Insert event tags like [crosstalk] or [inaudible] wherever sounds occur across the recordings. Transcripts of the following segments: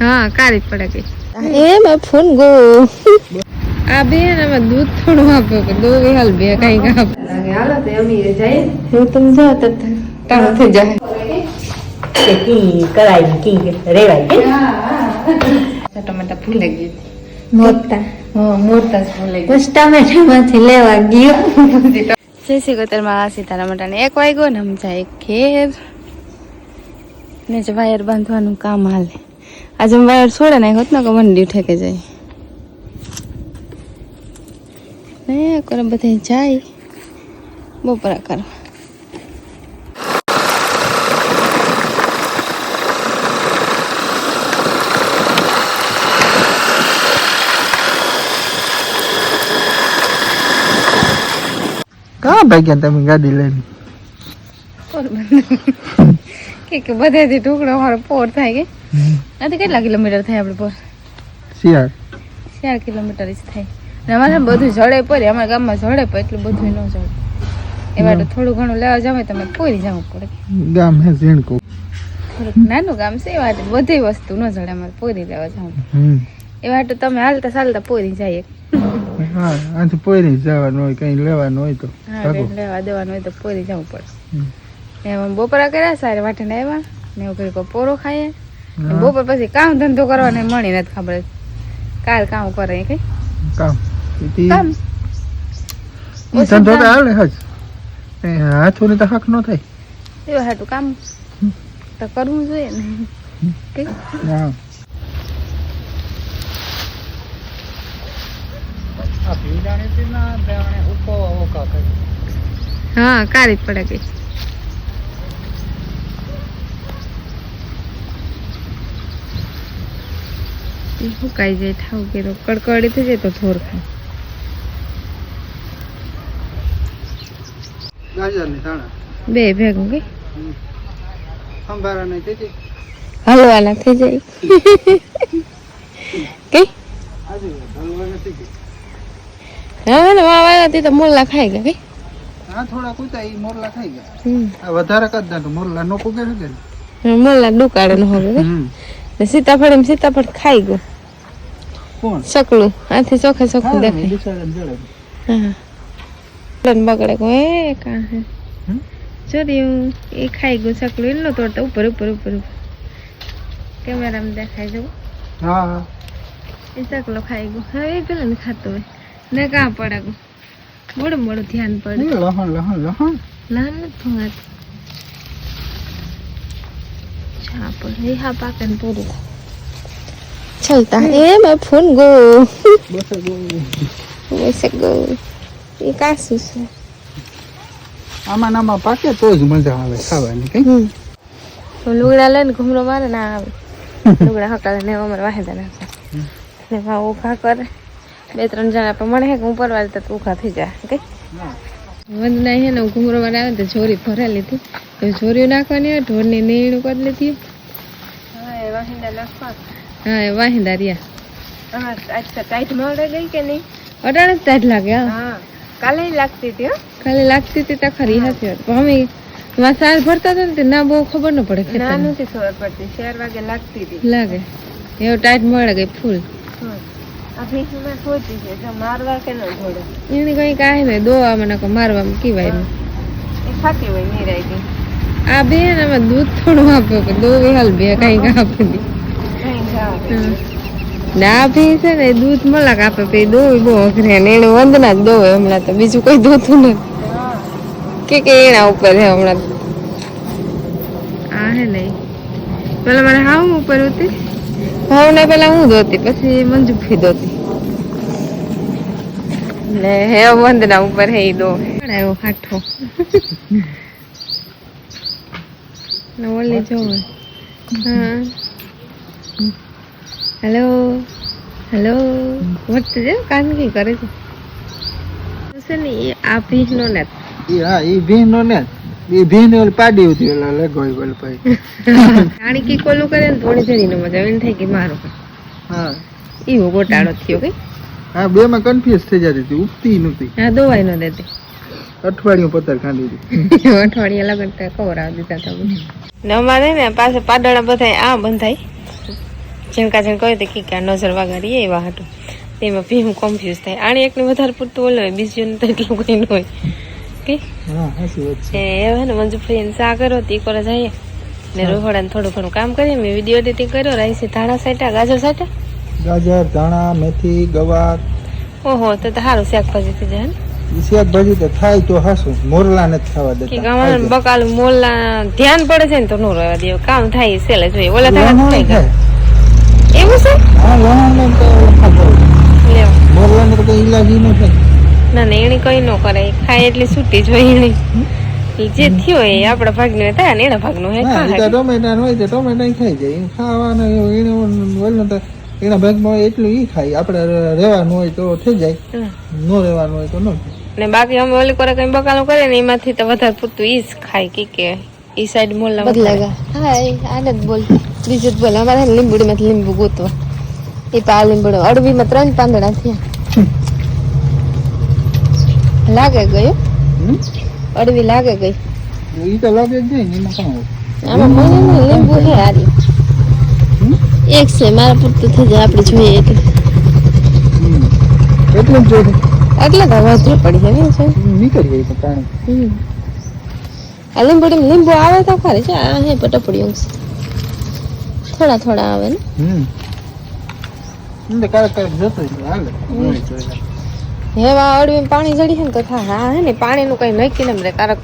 હા કાળી પડે કે. એ મે ફોન ગો. આ બે ને મેં દૂધ થોડું આપ્યો કે દો હાલ બે કઈ કાપ હાલો તો અમી જાય. હું તમે જાઓ તો ટાણું થઈ જાય કે કી રેવાય કે? ટમેટા ફૂલે ગઈ મોટા. હા મોરતા જ ફૂલે ગઈ બસ ટમેટા માંથી લેવા ગયો. જય શ્રી ગોતરમાં સીતારામ મટાને એક વાગ્યો ને આમ જાય ઘેર ને જે વાયર બાંધવાનું કામ હાલે. આજે વાયર છોડે ને હોત ને કે મંડી ઠેકે જાય. ને કરે બધે જાય. બપોરા કરવા. કા ભાગ્યા તમે ગાડી લઈને? કે કે બધેથી ટુકડો મારો પોર થાય કે? આથી કેટલા કિલોમીટર થાય આપણે પોર? શિયાળ. શિયાળ કિલોમીટર જ થાય. ને અમારે બધું જડે પડે અમારા ગામમાં જડે પડે એટલું બધું ન જડે એવા તો થોડું ઘણું લેવા જાવ તમે પોરી જવું પડે. ગામ હે ઝીણકું. થોડુંક નાનું ગામ છે એ માટે બધી વસ્તુ ન જડે અમારે પોરી લેવા જવું. એવા માટે તમે હાલતા ચાલતા પોરી જાય હા આથી પોરી જવાનું હોય કઈ લેવાનું હોય તો લેવા દેવાનું હોય તો પોરી જવું પડે. એમાં બપોરા કર્યા સારે વાટીને આવ્યા ને એવું કરી પોરો ખાઈએ. બપોર પછી કામ ધંધો કરવાને મળી નથી ખબર. કાલ કામ કરે કઈ? કામ. કામ. ધંધો તો આવે હજ. તો હક ન થાય. એવા હાટું કામ. તો કરવું જોઈએ ને. કઈ? હા. હા કારી પડે ગઈ સુકાઈ જાય ઠાવ કે તો કડકડી થઈ જાય તો થોર ખાય. ગાજરની બે ભેગું કઈ સંભારા નહીં તેથી હલવાના થઈ જાય. કઈ હા ને વાવા તે તો મોરલા ખાઈ ગયા કઈ હા થોડા કૂતા એ મોરલા ખાઈ ગયા. આ વધારે કદ તો મોરલા નો પૂગે છે મોરલા ડુકાડે નો હવે ને સીતાફળ સીતાફળ ખાઈ ગયું. કોણ? સકલું. આથી ચોખે ચોખ્ખું દેખાય. હા. બગડે કો એ કા હે? જોર્યું એ ખાઈ ગયું સકલું. એટલો તોડતા ઉપર ઉપર ઉપર કેમેરામાં દેખાય જવું હા એ સકલો ખાઈ ગયો. હવે એ પેલા ને ખાતો હોય. ને કાં પડે ગયું? મોડું મોડું ધ્યાન પડે. લહણ લહણ લહણ. લહણ નથી ભંગાત ચા હા પાકે ને પૂરું. ચલતા. એ મેં ફોન ગો. બસ ગો. એ કાશું છે. આમાં ને આમાં પાકે તો જ મજા આવે ખાવાની કઈ. લુગડા લઈને ઘૂમરો મારે ના આવે. [laughs] લુગડા હકાલે ને અમારે વાહેદા નાખે ને ભાવ ઊભા કરે. બે ત્રણ જણા પણ મળે કે ઉપર વાળી તો ઊભા થઈ જાય કઈ વંદના હે ને ઘૂમરો મારે આવે તો જોરી ભરા લીધી. તો જોરીઓ નાખવાની હોય ઢોરની નીણું કરી લીધી. હા એ વાહિંદા નાખવા. હા એ વાહિંદા રહ્યા. આજ તો ટાઈટ મળે ગઈ કે નહીં? અટાણે જ ટાઈટ લાગે હા. કાલે લાગતી હતી કાલે લાગતી હતી તો ખરી હતી અમે માં સાર ભરતા હતા ને તે ના બહુ ખબર ન પડે ના નથી ખબર પડતી ચાર વાગે લાગતી હતી. લાગે. એવો ટાઈટ મળે ગઈ ફૂલ. એની કઈ કાંઈ નહીં દોવામાં નાખો મારવામાં કીવાય નહીં આ બેન આમાં દૂધ થોડું આપ્યો કે દો હાલ બે કઈ આપી. દી ને ભી છે ને દૂધ મલાક આપે પછી દો બહુ અઘરે ને એને વંદના જ દોવે હમણાં તો બીજું કઈ દોતું નથી. કે કે એના ઉપર છે હમણાં. આ હે નહીં પેલા મારે હાવ ઉપર હતી. હાવ ને પેલા હું દોતી પછી મંજુ ફી દોતી ને હે વંદના ઉપર હે દો એવો હાઠો ઓલી જોવે. હા હેલો હેલો વટતું છે કાનગી કરે છે છે ને એ આ ભીનો ને એ હા એ ભીન નો એ ભીન ઓલ પાડી હતી ઓલા લગોઈ બોલ ભાઈ. રાણી કી કોલું કરે ને થોડી જણી નો મજા એને થાય કે મારો હા. એવો ગોટાળો થયો કે? હા બે માં કન્ફ્યુઝ થઈ જતી હતી ઉગતી નહોતી. હા દોવાઈ ન દેતી. અઠવાડિયું પથ્થર ખાંડી દીધી. અઠવાડિયા લગન તો કવરાવી દીધા તમે ને અમારે ને પાસે પાડડા બધા આ બંધાય. ઝીણકા ઝીણ કહ્યું તો કીકા નજર વાગાડી એવા હતું તેમાં ભીમ કોન્ફ્યુઝ થાય. આણી એકને વધારે પૂરતું ઓલું હોય બીજું તો એટલું કંઈ ન હોય. કે? હવે ને મંજુ ફ્રીને સા કરો તી કરે જઈએ. ને રોહડાને થોડું ઘણું કામ કરીએ. મેં વીડિયો એડિટિંગ કર્યો રાઈસી ધાણા સાટા ગાજર સાટા ગાજર ધાણા મેથી ગવાર. ઓહો તો તો સારું શાકભાજી થઈ જાય શાકભાજી તો થાય તો હાસું. મોરલા નથી ખાવા કે દેતા ખાઈ બકાલું ધ્યાન પડે છે ને તો નો રહેવા દે. કામ થાય સેલે જોઈએ ઓલા થાય. એવું છે? હા તો તો ઈલાજ ન થાય ના ના એને કઈ ન કરે. ખાય એટલી છૂટી જોઈ એણે. એને જે થયો એ આપણા ભાગનું થાય ને એના ભાગનું હે હા ખાય ટોમેટા હોય તો ટોમેટા ખાઈ જાય. ખાવાના એને ઓલું તો એના ભાગમાં એટલું ઈ ખાય. આપણે રહેવાનું હોય તો થઈ જાય. ન રહેવાનું હોય તો ન ને બાકી અમે ઓલી કરે કઈ બકાલું કરે ને એમાંથી તો વધારે પૂરતું ઈ જ ખાય કે કે. ઈ સાઈડ મોલ બદલાગા હા એ આને જ બોલ. બીજું જ બોલ. અમારે લીંબુડી માંથી લીંબુ ગોતવા. એ તો આ લીંબુડો અડવીમાં ત્રણ પાંદડા થયા. લાગે ગયો? હમ? અડવી લાગે ગઈ. ઈ તો લાગે જ નહીં આમાં મને લીંબુ હે આરી એક છે મારા પૂરતું થઈ જાય આપણે જોઈએ એટલે હમ. એટલું જ જોઈએ એટલે તો વધુ પડી જાય છે. નીકળી જાય તો પાણી હમ. આ લીંબુડી લીંબુ આવે તો ખરી છે આ હે પટપડી અંશ થોડા થોડા આવે ને. હમ. હેવા અડવી પાણી જડી છે ને તો થાય હા હે ને પાણીનું કઈ નક્કી ને કારક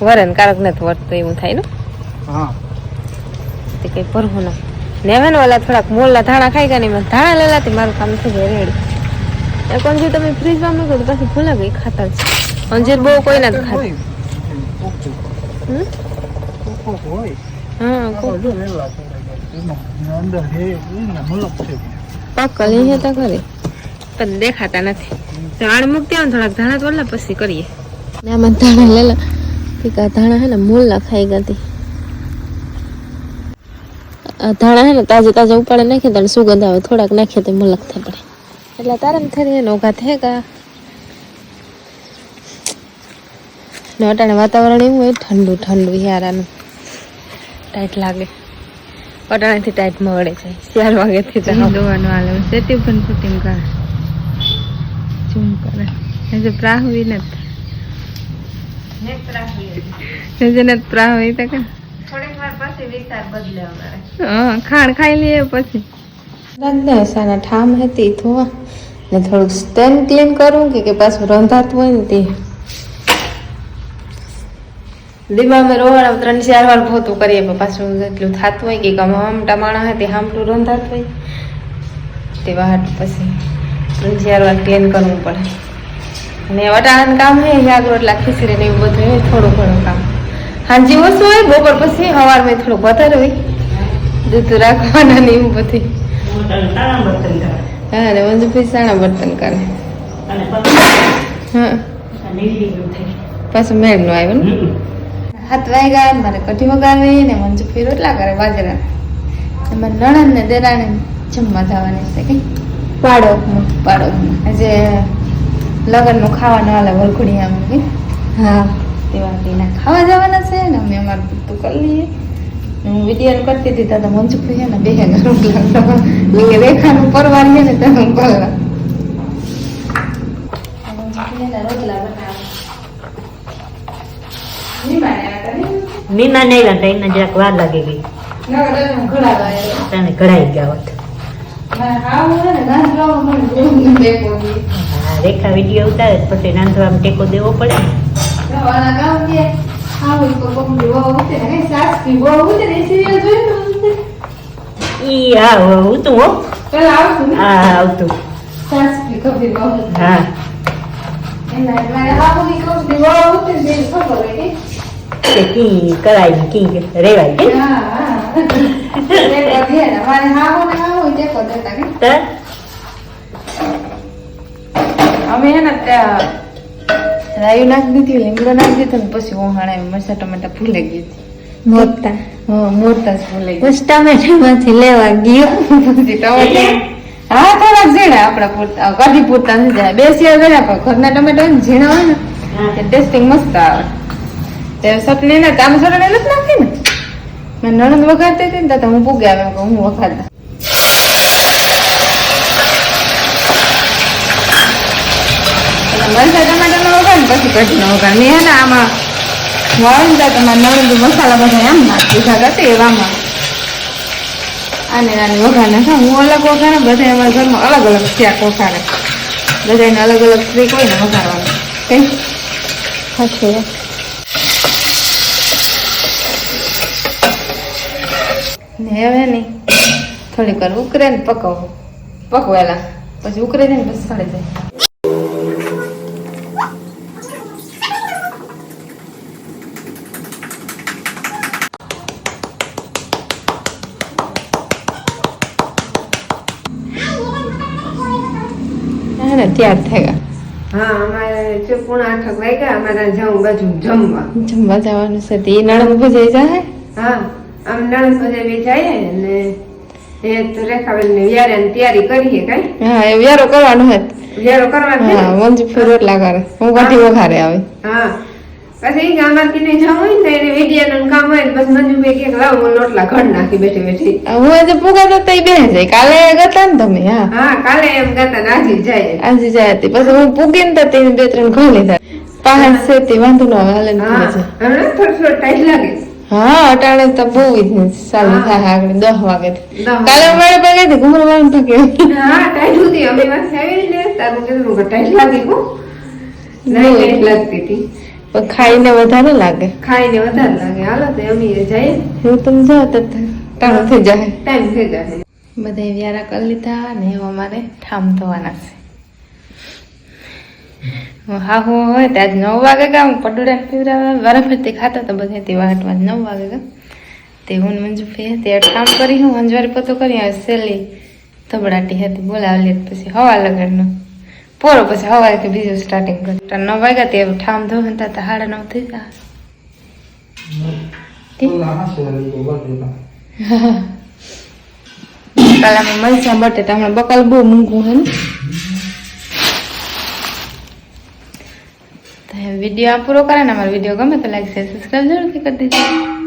વરે ને કારક નથી વરતું એવું થાય ને. હા. તે કઈ ભરવું ના. ને હવે ને ઓલા થોડાક મોલા ધાણા ખાઈ ગયા ને ધાણા લેલા તે મારું કામ થઈ જાય રેડી. એક અંજીર તમે ફ્રીજમાં મૂકો તો પછી ભૂલા ગઈ ખાતર છે. અંજીર બહુ કોઈ નથી ખાતી હા એને તો ખરી પણ દેખાતા નથી ધાણ મૂકતી હોય થોડાક ધાણા તોડલા પછી કરીએ આમાં ધાણા લેલા ટીકા ધાણા હે ને મૂળના ખાઈ ગઈ આ ધાણા હે ને તાજે તાજા ઉપાડે નાખીએ તો સુગંધ આવે થોડાક નાખીએ તો મુલક થાય પડે એટલે તારે એમ થઈ ને ઓઘા થઈ ગયા ને અટાણે વાતાવરણ એવું હોય ઠંડુ ઠંડુ હિયારાનું ટાઈટ લાગે. અટાણેથી ટાઈટ મળે છે. ચાર વાગ્યાથી તો. દોવાનું હાલે સેટી પણ ફૂટિંગ કરે. ચૂમ કરે? એ જે પ્રાહવી નથી જેને પ્રાહવી તો કે. હા ખાણ ખાઈ લઈએ પછી. રાંધને સાના ઠામ હતી ધોવા ને થોડુંક સ્ટેન્ડ ક્લીન કરું કે કે પાછું રંધાતું હોય ને તે. દીમાં અમે રોવાણા ત્રણ ચાર વાર ભોતું કરીએ પણ પાછું એટલું થતું હોય કે ગમે આમ ટમાણા હોય તે હામટું રંધાતું હોય. તે બહાર પછી ત્રણ ચાર વાર ક્લીન કરવું પડે. અને વટાણાનું કામ હે યાદ એટલા ખીચડી ને એવું બધું હોય થોડું ઘણું કામ. હાંજી ઓછું હોય બપોર પછી સવારમાં થોડુંક વધારે હોય. દૂધ રાખવાના ને એવું બધું. હા ને મંજુ પછી સાણા બર્તન કરે. હા. પાછું મેળ નો આવ્યો ને? હાથ વાગ્યા મારે કઢી વગાડવી ને મંજુ ફેર રોટલા કરે બાજરા એમાં નણંદ ને દેરાણી જમવા જવાની છે કઈ પાડોકમાં પાડોકમાં આજે લગ્નનું ખાવાનું હાલે વરઘોડી આમ કે? હા. તેવા તેના ખાવા જવાના છે ને અમે અમારું પૂરતું કરી લઈએ. હું વીડિયો કરતી હતી તો મંજુ છે ને બે રોટલા કરવા. કે રેખાનું પરવાર છે ને તમે કરવા રોટલા બનાવે મીમા નહીં હતા એને જરાક વાર લાગી ગઈ તને કઢાઈ ગયા હોત. રેખા વીડિયો ઉતારે પછી રાંધવામાં ટેકો દેવો પડે ઈ હા હો. હા હા આવતું. હા. કે ટમેટા ભૂલે ગઈ હતી મોટા મોરતા જ ભૂલે ગઈ લેવા ગયો પછી ટમેટા હા થોડાક ઝીણા આપણા પૂરતા કઢી પૂરતા થઈ જાય કર્યા પણ ઘરના ટમેટા ઝીણા હોય ટેસ્ટિંગ મસ્ત આવે તે સપને ના કામ સરળ નથી નાખી ને? મેં નણંદ વઘારતી હતી ને તો હું પૂગે આવે હું વખાડતા મરચા ટમાટાનો ને પછી કઢીનો વઘાર. મેં હે આમાં વાળીને તો તમારા નણંદ મસાલા બધા એમ નાખી હતા એવામાં આને નાની વઘાર નાખા હું અલગ વઘારે, બધા અમારા ઘરમાં અલગ અલગ શાક વઘારે. બધાને અલગ અલગ ટ્રીક હોય ને વઘારવાનું. કઈ? ને હવે નહીં થોડીક વાર ઉકરે ને પકવો પકવેલા પછી ઉકરે જાય ને પછી સડે જાય. તૈયાર ગયા હા અમારે પૂણા આઠક વાગ્યા અમારે જવું બાજુ જમવા. જમવા જવાનું છે તે નણંદ જઈ જાય? હા. આમ નણંદ જેવી જાય ને એ તો રેખાબેન ને વ્યારા તૈયારી કરીએ કઈ? હા એ વ્યારો કરવાનો હે. વ્યારો કરવાનો હા મંજુ ફેર રોટલા હું કાઢી વઘારે આવે. હા. પછી હોય ને એને વિડિયા કામ હોય ને પછી મંજુ બે કે લાવ હું લોટલા ઘડ નાખી બેઠી બેઠી. હું આજે પૂગા તો બે જાય. કાલે ગતા ને તમે હા? હા કાલે એમ ગાતા ને આજે જાય આજે જાય હતી. પછી હું પૂગી ને તો તેને બે ત્રણ ઘર લીધા તે વાંધો ન આવે હાલે થોડું થોડું ટાઈટ લાગે. હા અટાણે તો બહુ જ ચાલુ થાય આગળ દસ વાગે કાલે અમારે પગે થી ઘુમર વાળું થકે હા ટાઈટ હતી અમે વાત આવી ને તારું કીધું કે ટાઈટ લાગી કો નહીં ટાઈટ લાગતી હતી પણ ખાઈને વધારે લાગે. ખાઈને વધારે લાગે. હાલો તો અમે જઈએ. હું તમે જાઓ તો ટાણો થઈ જાય. ટાઈમ થઈ જાય. બધા વ્યારા કરી લીધા ને અમારે ઠામ થવાના છે. હા હું હોય તો આજ નવ વાગે ગયા હું પટોળા પીવડાવવા. વારાફરતી ખાતા તો બધા તે વાટવા નવ વાગે ગયા તે હું મંજુ ફે તે ઠામ કરી હું અંજવારી પતો કરી આવે સેલી ધબડાટી હતી બોલાવેલી હતી પછી હવા લગાડનો. પોરો પછી હવા કે બીજું સ્ટાર્ટિંગ કરી તો નવ વાગ્યા તે ઠામ ધો હતા તો સાડા નવ થઈ ગયા. બકાલામાં મરચા બટેટા હમણાં બકાલ બહુ મૂંઘું હે ને. વીડિયો પૂરો કરે ને અમારો વીડિયો ગમે તો લાઈક શેર સબસ્ક્રાઈબ જરૂરથી કરી દેજો.